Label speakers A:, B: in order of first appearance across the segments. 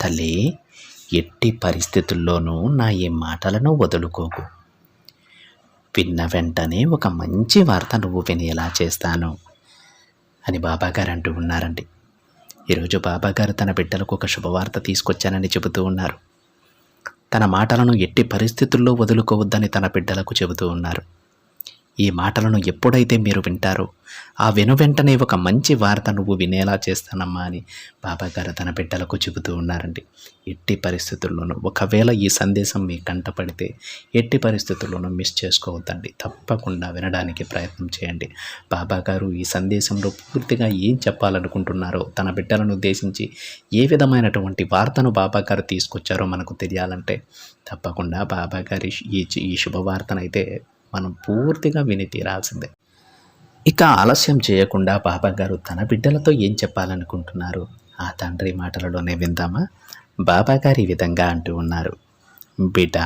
A: తల్లి ఎట్టి పరిస్థితుల్లోనూ నా ఈ మాటలను వదులుకోకు. విన్న వెంటనే ఒక మంచి వార్త నువ్వు వినేలా చేస్తాను అని బాబాగారు అంటూ ఉన్నారండి. ఈరోజు బాబాగారు తన బిడ్డలకు ఒక శుభవార్త తీసుకొచ్చానని చెబుతూ ఉన్నారు. తన మాటలను ఎట్టి పరిస్థితుల్లో వదులుకోవద్దని తన బిడ్డలకు చెబుతూ ఉన్నారు. ఈ మాటలను ఎప్పుడైతే మీరు వింటారో ఆ వెను వెంటనే ఒక మంచి వార్త నువ్వు వినేలా చేస్తానమ్మా అని బాబాగారు తన బిడ్డలకు చెబుతూ ఉన్నారండి. ఎట్టి పరిస్థితుల్లోనూ ఒకవేళ ఈ సందేశం మీ కంట పడితే ఎట్టి పరిస్థితుల్లోనూ మిస్ చేసుకోవద్దండి. తప్పకుండా వినడానికి ప్రయత్నం చేయండి. బాబాగారు ఈ సందేశంలో పూర్తిగా ఏం చెప్పాలనుకుంటున్నారో తన బిడ్డలను ఉద్దేశించి ఏ విధమైనటువంటి వార్తను బాబాగారు తీసుకొచ్చారో మనకు తెలియాలంటే తప్పకుండా బాబాగారి ఈ ఈ శుభవార్తనైతే మనం పూర్తిగా విని తీరాల్సిందే. ఇక ఆలస్యం చేయకుండా బాబాగారు తన బిడ్డలతో ఏం చెప్పాలనుకుంటున్నారు? ఆ తండ్రి మాటలలోనే విందామా? బాబాగారు ఈ విధంగా అంటూ ఉన్నారు. బిడ్డ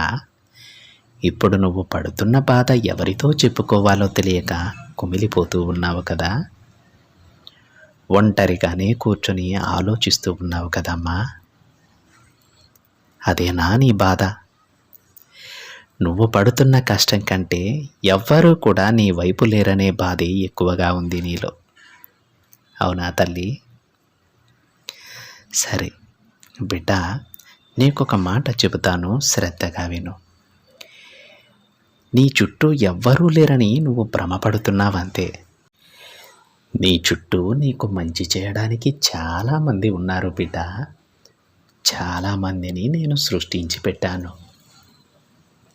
A: ఇప్పుడు నువ్వు పడుతున్న బాధ ఎవరితో చెప్పుకోవాలో తెలియక కుమిలిపోతూ ఉన్నావు కదా? ఒంటరిగానే కూర్చొని ఆలోచిస్తూ ఉన్నావు కదమ్మా. అదేనా నీ బాధ? నువ్వు పడుతున్న కష్టం కంటే ఎవ్వరూ కూడా నీ వైపు లేరనే బాధే ఎక్కువగా ఉంది నీలో. అవునా తల్లి? సరే బిడ్డ నీకొక మాట చెబుతాను శ్రద్ధగా విను. నీ చుట్టూ ఎవ్వరూ లేరని నువ్వు భ్రమపడుతున్నావంతే. నీ చుట్టూ నీకు మంచి చేయడానికి చాలామంది ఉన్నారు బిడ్డ. చాలామందిని నేను సృష్టించి పెట్టాను.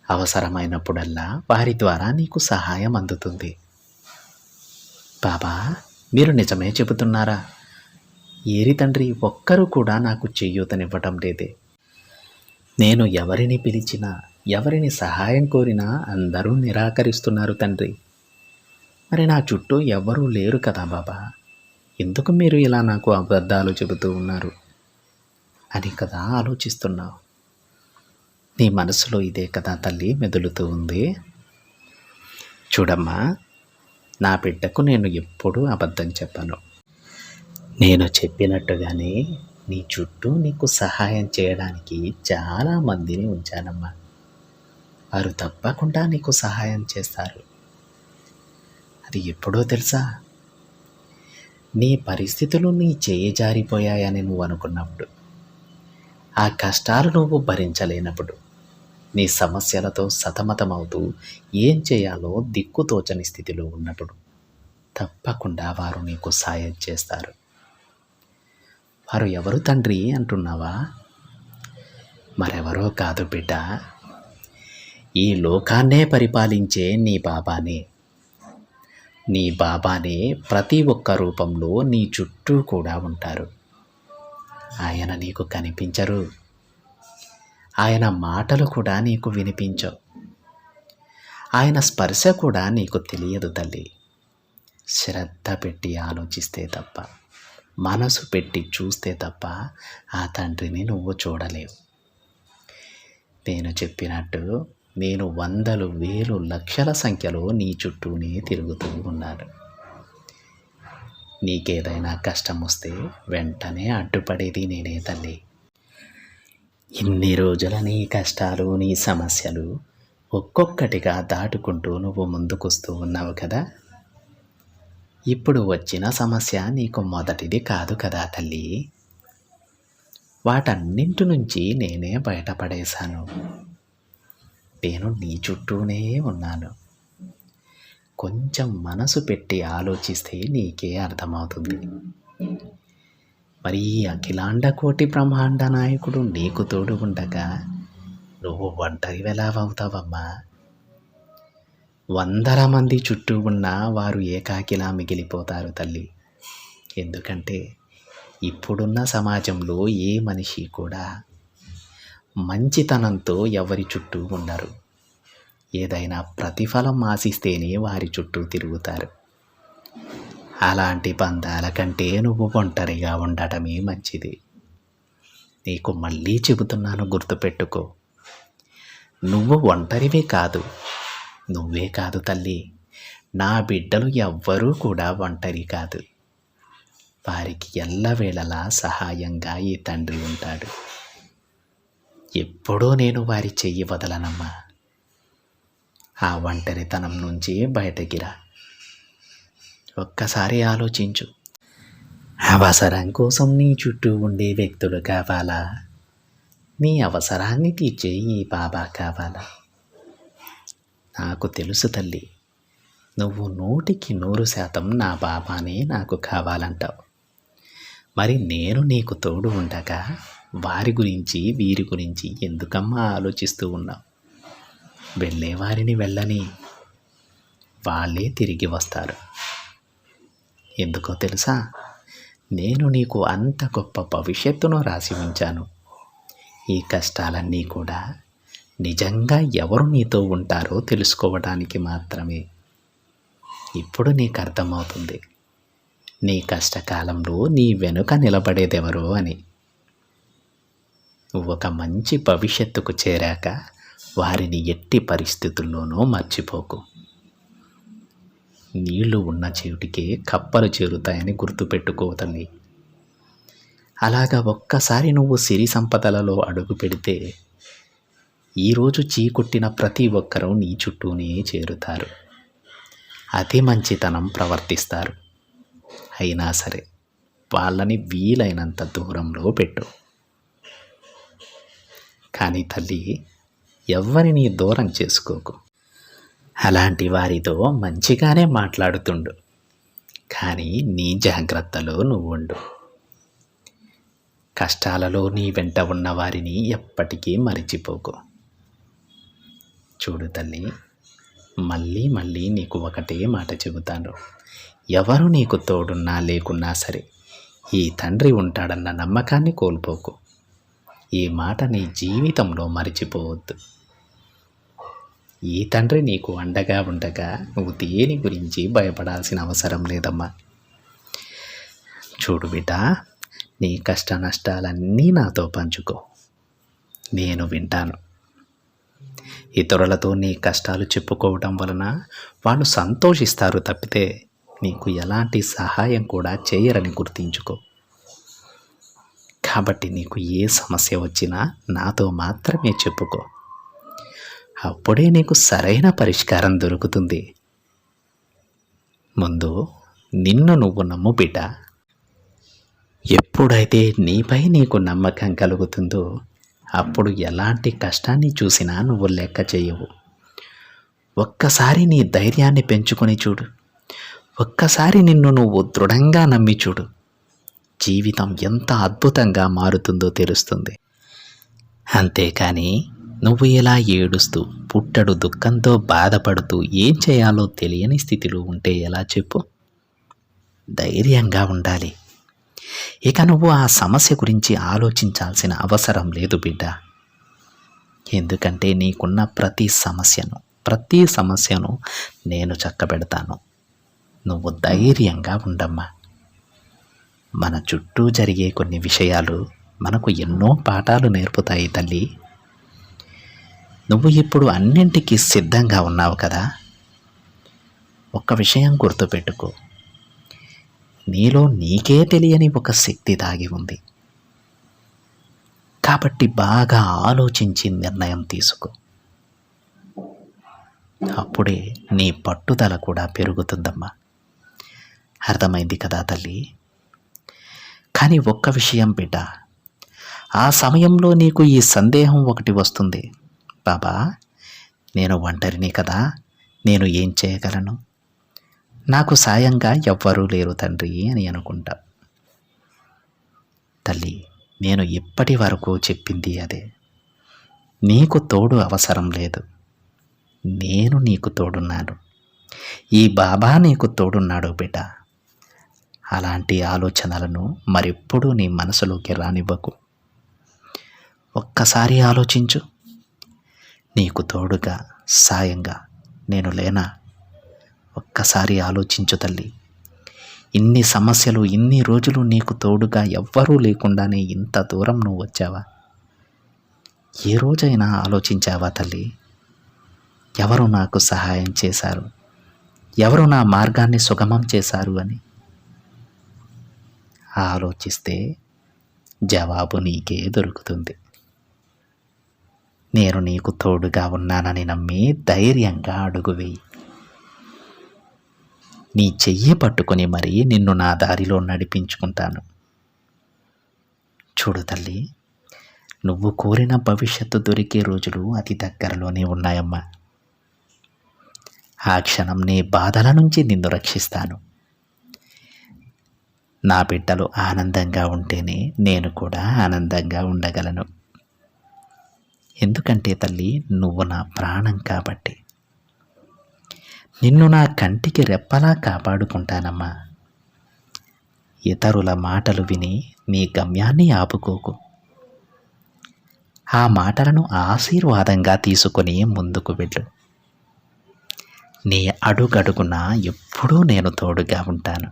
A: అవసరమైనప్పుడల్లా వారి ద్వారా నీకు సహాయం అందుతుంది. బాబా మీరు నిజమే చెబుతున్నారా? ఏరి తండ్రి ఒక్కరూ కూడా నాకు చెయ్యూతనివ్వటం లేదే. నేను ఎవరిని పిలిచినా ఎవరిని సహాయం కోరినా అందరూ నిరాకరిస్తున్నారు తండ్రి. మరి నా చుట్టూ ఎవరూ లేరు కదా బాబా. ఎందుకు మీరు ఇలా నాకు అబద్ధాలు చెబుతూ ఉన్నారు? అని కదా ఆలోచిస్తున్నావు. నీ మనసులో ఇదే కదా తల్లి మెదులుతూ ఉంది. చూడమ్మా నా బిడ్డకు నేను ఎప్పుడూ అబద్ధం చెప్పను. నేను చెప్పినట్టుగానే నీ చుట్టూ నీకు సహాయం చేయడానికి చాలా మందిని ఉంచానమ్మా. వారు తప్పకుండా నీకు సహాయం చేస్తారు. అది ఎప్పుడో తెలుసా? నీ పరిస్థితులు నీ చేయి జారిపోయాయని నువ్వు అనుకున్నప్పుడు ఆ కష్టాలు నువ్వు భరించలేనప్పుడు నీ సమస్యలతో సతమతమవుతూ ఏం చేయాలో దిక్కుతోచని స్థితిలో ఉన్నప్పుడు తప్పకుండా వారు నీకు సాయం చేస్తారు. వారు ఎవరు తండ్రి అంటున్నావా? మరెవరో కాదు బిడ్డ. ఈ లోకాన్నే పరిపాలించే నీ బాబానే. నీ బాబానే ప్రతి ఒక్క రూపంలో నీ చుట్టూ కూడా ఉంటారు. ఆయన నీకు కనిపించరు. ఆయన మాటలు కూడా నీకు వినిపించవు ఆయన స్పర్శ కూడా నీకు తెలియదు తల్లి. శ్రద్ధ పెట్టి ఆలోచిస్తే తప్ప మనసు పెట్టి చూస్తే తప్ప ఆ తండ్రిని నువ్వు చూడలేవు. నేను చెప్పినట్టు నేను వందలు వేలు లక్షల సంఖ్యలో నీ చుట్టూనే తిరుగుతూ ఉన్నాను. నీకేదైనా కష్టం వస్తే వెంటనే అడ్డుపడేది నేనే తల్లి. ఇన్ని రోజుల నీ కష్టాలు నీ సమస్యలు ఒక్కొక్కటిగా దాటుకుంటూ నువ్వు ముందుకొస్తూ ఉన్నావు కదా? ఇప్పుడు వచ్చిన సమస్య నీకు మొదటిది కాదు కదా తల్లి. వాటన్నింటి నుంచి నేనే బయటపడేశాను. నేను నీ చుట్టూనే ఉన్నాను. కొంచెం మనసు పెట్టి ఆలోచిస్తే నీకే అర్థమవుతుంది. మరి ఈ అఖిలాండ కోటి బ్రహ్మాండ నాయకుడు నీకు తోడు ఉండగా నువ్వు ఒంటరి వెలావవుతావమ్మా. వందల మంది చుట్టూ ఉన్న వారు ఏకాకిలా మిగిలిపోతారు తల్లి. ఎందుకంటే ఇప్పుడున్న సమాజంలో ఏ మనిషి కూడా మంచితనంతో ఎవరి చుట్టూ ఉండరు. ఏదైనా ప్రతిఫలం ఆశిస్తేనే వారి చుట్టూ తిరుగుతారు. అలాంటి బంధాల కంటే నువ్వు ఒంటరిగా ఉండటమే మంచిది. నీకు మళ్ళీ చెబుతున్నాను గుర్తుపెట్టుకో. నువ్వు ఒంటరివే కాదు. నువ్వే కాదు తల్లి. నా బిడ్డలు ఎవ్వరూ కూడా ఒంటరి కాదు. వారికి ఎల్లవేళలా సహాయంగా ఈ తండ్రి ఉంటాడు. ఎప్పుడూ నేను వారి చెయ్యి వదలనమ్మా. ఆ ఒంటరితనం నుంచి బయటకిరా ఒక్కసారి ఆలోచించు. అవసరం కోసం నీ చుట్టూ ఉండే వ్యక్తులు కావాలా? నీ అవసరాన్ని తీర్చే ఈ బాబా కావాలా? నాకు తెలుసు తల్లి నువ్వు నూటికి నూరు శాతం నా బాబానే నాకు కావాలంటావు. మరి నేను నీకు తోడు ఉండగా వారి గురించి వీరి గురించి ఎందుకమ్మా ఆలోచిస్తూ ఉన్నావు? వెళ్ళేవారిని వెళ్ళని. వాళ్ళే తిరిగి వస్తారు. ఎందుకో తెలుసా? నేను నీకు అంత గొప్ప భవిష్యత్తును రాసి ఉంచాను. ఈ కష్టాలన్నీ కూడా నిజంగా ఎవరు నీతో ఉంటారో తెలుసుకోవడానికి మాత్రమే. ఇప్పుడు నీకు అర్థమవుతుంది. నీ కష్టకాలంలో నీ వెనుక నిలబడేదెవరో అని. ఒక మంచి భవిష్యత్తుకు చేరాక వారిని ఎట్టి పరిస్థితుల్లోనూ మర్చిపోకు. నీళ్ళు ఉన్న చోటికే కప్పలు చేరుతాయని గుర్తుపెట్టుకో తల్లి. అలాగా ఒక్కసారి నువ్వు సిరి సంపదలలో అడుగు పెడితే ఈరోజు చీకొట్టిన ప్రతి ఒక్కరూ నీ చుట్టూనే చేరుతారు. అతి మంచితనం ప్రవర్తిస్తారు. అయినా సరే వాళ్ళని వీలైనంత దూరంలో పెట్టు. కానీ తల్లి ఎవరిని దూరం చేసుకోకు. అలాంటి వారితో మంచిగానే మాట్లాడుతుండు. కానీ నీ జాగ్రత్తలో నువ్వు ఉండు కష్టాలలో నీ వెంట ఉన్న వారిని ఎప్పటికీ మరిచిపోకు. చూడు తల్లి మళ్ళీ మళ్ళీ నీకు ఒకటే మాట చెబుతాను. ఎవరు నీకు తోడున్నా లేకున్నా సరే ఈ తండ్రి ఉంటాడన్న నమ్మకాన్ని కోల్పోకు. ఈ మాట నీ జీవితంలో మరిచిపోవద్దు. ఈ తండ్రి నీకు అండగా ఉండగా నువ్వు దేని గురించి భయపడాల్సిన అవసరం లేదమ్మా. చూడు బిడ్డ నీ కష్ట నష్టాలన్నీ నాతో పంచుకో. నేను వింటాను. ఇతరులతో నీ కష్టాలు చెప్పుకోవడం వలన వాళ్ళు సంతోషిస్తారు తప్పితే నీకు ఎలాంటి సహాయం కూడా చేయరని గుర్తించుకో. కాబట్టి నీకు ఏ సమస్య వచ్చినా నాతో మాత్రమే చెప్పుకో. అప్పుడే నీకు సరైన పరిష్కారం దొరుకుతుంది. ముందు నిన్ను నువ్వు నమ్ము బిడ్డ. ఎప్పుడైతే నీపై నీకు నమ్మకం కలుగుతుందో అప్పుడు ఎలాంటి కష్టాన్ని చూసినా నువ్వు లెక్క చేయవు. ఒక్కసారి నీ ధైర్యాన్ని పెంచుకొని చూడు. ఒక్కసారి నిన్ను నువ్వు దృఢంగా నమ్మి చూడు. జీవితం ఎంత అద్భుతంగా మారుతుందో తెలుస్తుంది. అంతేకాని నువ్వు ఇలా ఏడుస్తూ పుట్టడు దుఃఖంతో బాధపడుతూ ఏం చేయాలో తెలియని స్థితిలో ఉంటే ఎలా చెప్పు? ధైర్యంగా ఉండాలి. ఇక నువ్వు ఆ సమస్య గురించి ఆలోచించాల్సిన అవసరం లేదు బిడ్డ. ఎందుకంటే నీకున్న ప్రతి సమస్యను ప్రతి సమస్యను నేను చక్కబెడతాను. నువ్వు ధైర్యంగా ఉండమ్మా. మన చుట్టూ జరిగే కొన్ని విషయాలు మనకు ఎన్నో పాఠాలు నేర్పుతాయి తల్లి. నువ్వు ఇప్పుడు అన్నింటికీ సిద్ధంగా ఉన్నావు కదా? ఒక్క విషయం గుర్తుపెట్టుకో. నీలో నీకే తెలియని ఒక శక్తి దాగి ఉంది. కాబట్టి బాగా ఆలోచించి నిర్ణయం తీసుకో. అప్పుడే నీ పట్టుదల కూడా పెరుగుతుందమ్మా. అర్థమైంది కదా తల్లి? కానీ ఒక్క విషయం బిడ్డ ఆ సమయంలో నీకు ఈ సందేహం ఒకటి వస్తుంది. బాబా నేను ఒంటరిని కదా నేను ఏం చేయగలను? నాకు సాయంగా ఎవ్వరూ లేరు తండ్రి అని అనుకుంటా. తల్లి నేను ఇప్పటి వరకు చెప్పింది అదే. నీకు తోడు అవసరం లేదు. నేను నీకు తోడున్నాను. ఈ బాబా నీకు తోడున్నాడు బిడ్డ. అలాంటి ఆలోచనలను మరెప్పుడూ నీ మనసులోకి రానివ్వకు. ఒక్కసారి ఆలోచించు. నీకు తోడుగా సాయంగా నేను లేనా? ఒక్కసారి ఆలోచించు తల్లి. ఇన్ని సమస్యలు ఇన్ని రోజులు నీకు తోడుగా ఎవ్వరూ లేకుండానే ఇంత దూరం నువ్వు వచ్చావా? ఏ రోజైనా ఆలోచించావా తల్లి? ఎవరు నాకు సహాయం చేశారు? ఎవరు నా మార్గాన్ని సుగమం చేశారు అని? ఆలోచిస్తే జవాబు నీకే దొరుకుతుంది. నేను నీకు తోడుగా ఉన్నానని నమ్మి ధైర్యంగా అడుగు వేయి నీ చెయ్యి పట్టుకొని మరీ నిన్ను నా దారిలో నడిపించుకుంటాను. చూడు తల్లి నువ్వు కోరిన భవిష్యత్తు దొరికే రోజులు అతి దగ్గరలోనే ఉన్నాయమ్మా. ఆ క్షణం నీ బాధల నుంచి నిన్ను రక్షిస్తాను. నా బిడ్డలు ఆనందంగా ఉంటేనే నేను కూడా ఆనందంగా ఉండగలను. ఎందుకంటే తల్లి నువ్వు నా ప్రాణం కాబట్టి. నిన్ను నా కంటికి రెప్పలా కాపాడుకుంటానమ్మా. ఇతరుల మాటలు విని నీ గమ్యాన్ని ఆపుకోకు. ఆ మాటలను ఆశీర్వాదంగా తీసుకొని ముందుకు వెళ్ళు. నీ అడుగడుగున ఎప్పుడూ నేను తోడుగా ఉంటాను.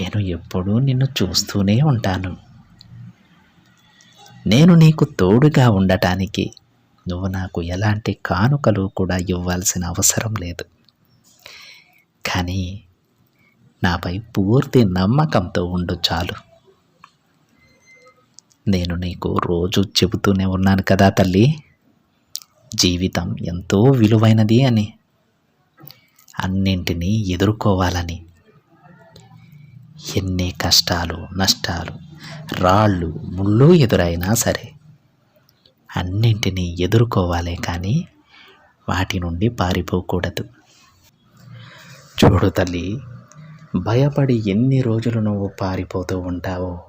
A: నేను ఎప్పుడూ నిన్ను చూస్తూనే ఉంటాను. నేను నీకు తోడుగా ఉండటానికి నువ్వు నాకు ఎలాంటి కానుకలు కూడా ఇవ్వాల్సిన అవసరం లేదు. కానీ నాపై పూర్తి నమ్మకంతో ఉండు చాలు. నేను నీకు రోజు చెబుతూనే ఉన్నాను కదా తల్లి. జీవితం ఎంతో విలువైనది అని అన్నింటినీ ఎదుర్కోవాలని. ఎన్ని కష్టాలు నష్టాలు రాళ్ళు ముళ్ళు ఎదురైనా సరే అన్నింటినీ ఎదుర్కోవాలే కానీ వాటి నుండి పారిపోకూడదు. చూడు తల్లి భయపడి ఎన్ని రోజులు నువ్వు పారిపోతూ ఉంటావో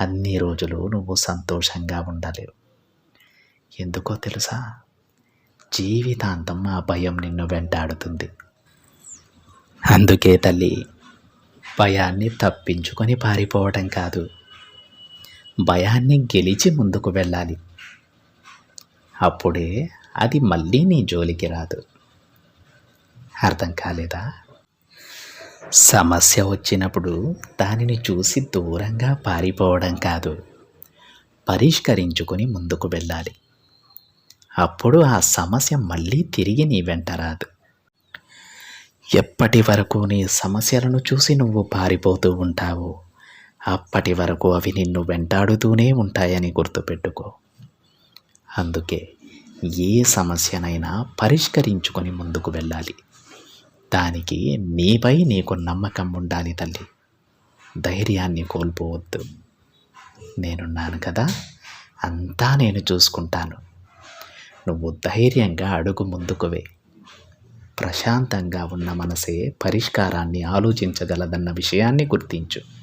A: అన్ని రోజులు నువ్వు సంతోషంగా ఉండలేవు. ఎందుకో తెలుసా? జీవితాంతం ఆ భయం నిన్ను వెంటాడుతుంది. అందుకే తల్లి భయాన్ని తప్పించుకొని పారిపోవటం కాదు. భయాన్ని గెలిచి ముందుకు వెళ్ళాలి. అప్పుడే అది మళ్ళీ నీ జోలికి రాదు. అర్థం కాలేదా? సమస్య వచ్చినప్పుడు దానిని చూసి దూరంగా పారిపోవడం కాదు. పరిష్కరించుకొని ముందుకు వెళ్ళాలి. అప్పుడు ఆ సమస్య మళ్ళీ తిరిగి నీ వెంట రాదు. ఎప్పటి వరకు నీ సమస్యలను చూసి నువ్వు పారిపోతూ ఉంటావో? అప్పటి వరకు అవి నిన్ను వెంటాడుతూనే ఉంటాయని గుర్తుపెట్టుకో. అందుకే ఏ సమస్యనైనా పరిష్కరించుకొని ముందుకు వెళ్ళాలి. దానికి నీపై నీకు నమ్మకం ఉండాలి తల్లి. ధైర్యాన్ని కోల్పోవద్దు. నేనున్నాను కదా అంతా నేను చూసుకుంటాను. నువ్వు ధైర్యంగా అడుగు ముందుకువే ప్రశాంతంగా ఉన్న మనసే పరిష్కారాన్ని ఆలోచించగలదన్న విషయాన్ని గుర్తించు.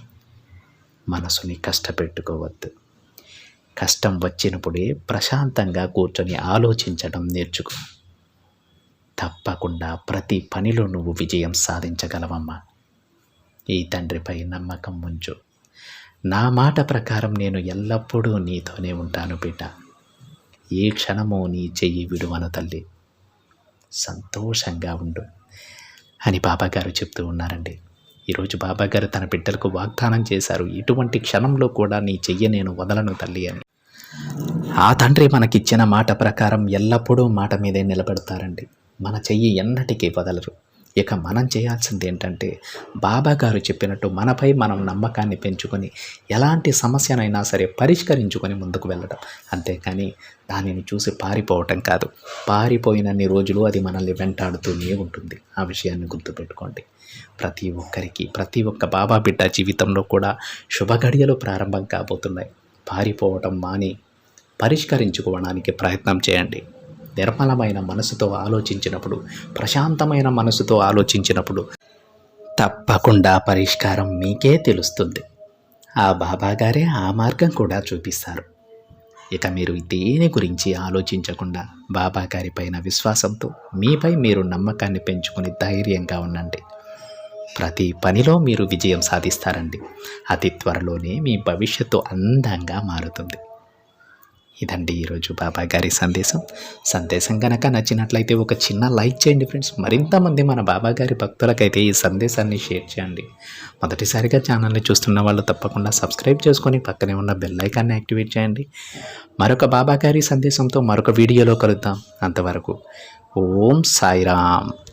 A: మనసుని కష్టపెట్టుకోవద్దు. కష్టం వచ్చినప్పుడే ప్రశాంతంగా కూర్చొని ఆలోచించడం నేర్చుకో. తప్పకుండా ప్రతి పనిలో నువ్వు విజయం సాధించగలవమ్మా. ఈ తండ్రిపై నమ్మకం ఉంచు. నా మాట ప్రకారం నేను ఎల్లప్పుడూ నీతోనే ఉంటాను బిడ్డ. ఏ క్షణమో నీ చెయ్యి విడువను తల్లి. సంతోషంగా ఉండు. అని బాబాగారు చెప్తూ ఉన్నారండి. ఈరోజు బాబాగారు తన బిడ్డలకు వాగ్దానం చేశారు. ఇటువంటి క్షణంలో కూడా నీ చెయ్యి నేను వదలను తల్లి అని. ఆ తండ్రి మనకిచ్చిన మాట ప్రకారం ఎల్లప్పుడూ మాట మీదే నిలబెడతారండి. మన చెయ్యి ఎన్నటికీ వదలరు. ఇక మనం చేయాల్సింది ఏంటంటే బాబా గారు చెప్పినట్టు మనపై మనం నమ్మకాన్ని పెంచుకొని ఎలాంటి సమస్యనైనా సరే పరిష్కరించుకొని ముందుకు వెళ్ళడం. అంతేకాని దానిని చూసి పారిపోవటం కాదు. పారిపోయినన్ని రోజులు అది మనల్ని వెంటాడుతూనే ఉంటుంది. ఆ విషయాన్ని గుర్తుపెట్టుకోండి. ప్రతి ఒక్కరికి ప్రతి ఒక్క బాబా బిడ్డ జీవితంలో కూడా శుభగడియలు ప్రారంభం కాబోతున్నాయి. పారిపోవటం మాని పరిష్కరించుకోవడానికి ప్రయత్నం చేయండి. నిర్మలమైన మనసుతో ఆలోచించినప్పుడు ప్రశాంతమైన మనసుతో ఆలోచించినప్పుడు తప్పకుండా పరిష్కారం మీకే తెలుస్తుంది. ఆ బాబాగారే ఆ మార్గం కూడా చూపిస్తారు. ఇక మీరు దేని గురించి ఆలోచించకుండా బాబాగారి పైన విశ్వాసంతో మీపై మీరు నమ్మకాన్ని పెంచుకుని ధైర్యంగా ఉండండి. ప్రతి పనిలో మీరు విజయం సాధిస్తారండి. అతి త్వరలోనే మీ భవిష్యత్తు అందంగా మారుతుంది. ఇదండి ఈరోజు బాబా గారి సందేశం. సందేశం కనుక నచ్చినట్లయితే ఒక చిన్న లైక్ చేయండి ఫ్రెండ్స్. మరింతమంది మన బాబా గారి భక్తులకైతే ఈ సందేశాన్ని షేర్ చేయండి. మొదటిసారిగా ఛానల్ని చూస్తున్న వాళ్ళు తప్పకుండా సబ్స్క్రైబ్ చేసుకొని పక్కనే ఉన్న బెల్ ఐకాన్ని యాక్టివేట్ చేయండి. మరొక బాబా గారి సందేశంతో మరొక వీడియోలో కలుద్దాం. అంతవరకు ఓం సాయిరామ్.